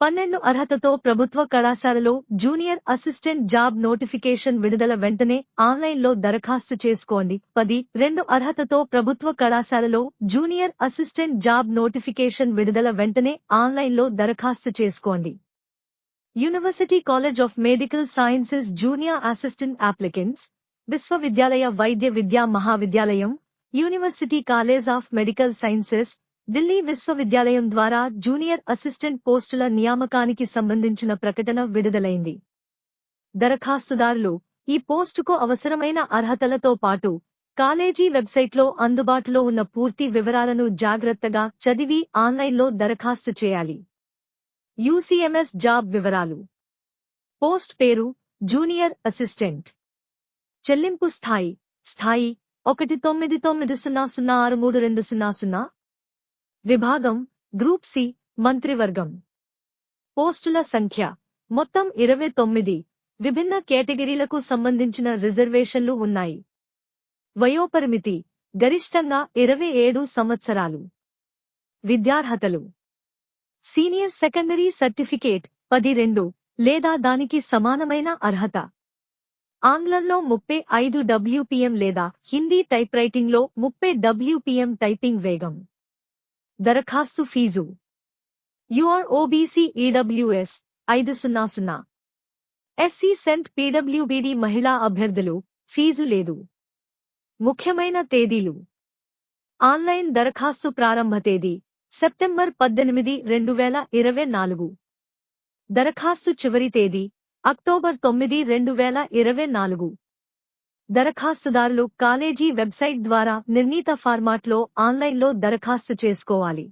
పన్నెండు అర్హతతో ప్రభుత్వ కళాశాలలో జూనియర్ అసిస్టెంట్ జాబ్ నోటిఫికేషన్ విడుదల వెంటనే ఆన్లైన్లో దరఖాస్తు చేసుకోండి. పది రెండు అర్హతతో ప్రభుత్వ కళాశాలలో జూనియర్ అసిస్టెంట్ జాబ్ నోటిఫికేషన్ విడుదల వెంటనే ఆన్లైన్లో దరఖాస్తు చేసుకోండి. University college of medical sciences junior assistant applicants విశ్వవిద్యాలయ వైద్య విద్యా మహావిద్యాలయం university college of medical sciences Delhi విశ్వవిద్యాలయం ద్వారా జూనియర్ అసిస్టెంట్ పోస్టుల నియామకానికి సంబంధించిన ప్రకటన విడుదలైంది. దరఖాస్తుదారులు ఈ పోస్టుకు అవసరమైన అర్హతలతో పాటు కాలేజీ వెబ్సైట్లో అందుబాటులో ఉన్న పూర్తి వివరాలను జాగ్రత్తగా చదివి ఆన్లైన్లో దరఖాస్తు చేయాలి. యూసీఎంఎస్ జాబ్ వివరాలు. పోస్ట్ పేరు జూనియర్ అసిస్టెంట్. చెల్లింపు స్థాయి స్థాయి ఒకటి తొమ్మిది తొమ్మిది సున్నా సున్నా ఆరు మూడు రెండు సున్నా సున్నా విభాగం గ్రూప్ సి మంత్రివర్గం. పోస్టుల సంఖ్య. మొత్తం ఇరవై తొమ్మిది. విభిన్న కేటగిరీలకు సంబంధించిన రిజర్వేషన్లు ఉన్నాయి. వయోపరిమితి. గరిష్టంగా ఇరవై ఏడు సంవత్సరాలు. విద్యార్హతలు. సీనియర్ సెకండరీ సర్టిఫికేట్ పది రెండు లేదా దానికి సమానమైన అర్హత. ఆంగ్లంలో ముప్పై ఐదు డబ్ల్యూపీఎం లేదా హిందీ టైప్రైటింగ్లో ముప్పై డబ్ల్యూపీఎం టైపింగ్ వేగం. దరఖాస్తు ఫీజు. యుఆర్ ఓబీసీ ఈడబ్ల్యూఎస్ ఐదు సున్నా సున్నా. ఎస్సీ సెంట్ పీడబ్ల్యూబీడి మహిళా అభ్యర్థులు ఫీజు లేదు. ముఖ్యమైన తేదీలు. ఆన్లైన్ దరఖాస్తు ప్రారంభ తేదీ సెప్టెంబర్ పద్దెనిమిది రెండు వేల ఇరవై నాలుగు. దరఖాస్తు చివరి తేదీ అక్టోబర్ తొమ్మిది రెండు వేల ఇరవై నాలుగు. దరఖాస్తుదారులు కాలేజీ వెబ్సైట్ ద్వారా నిర్ణీత ఫార్మాట్లో ఆన్లైన్లో దరఖాస్తు చేసుకోవాలి.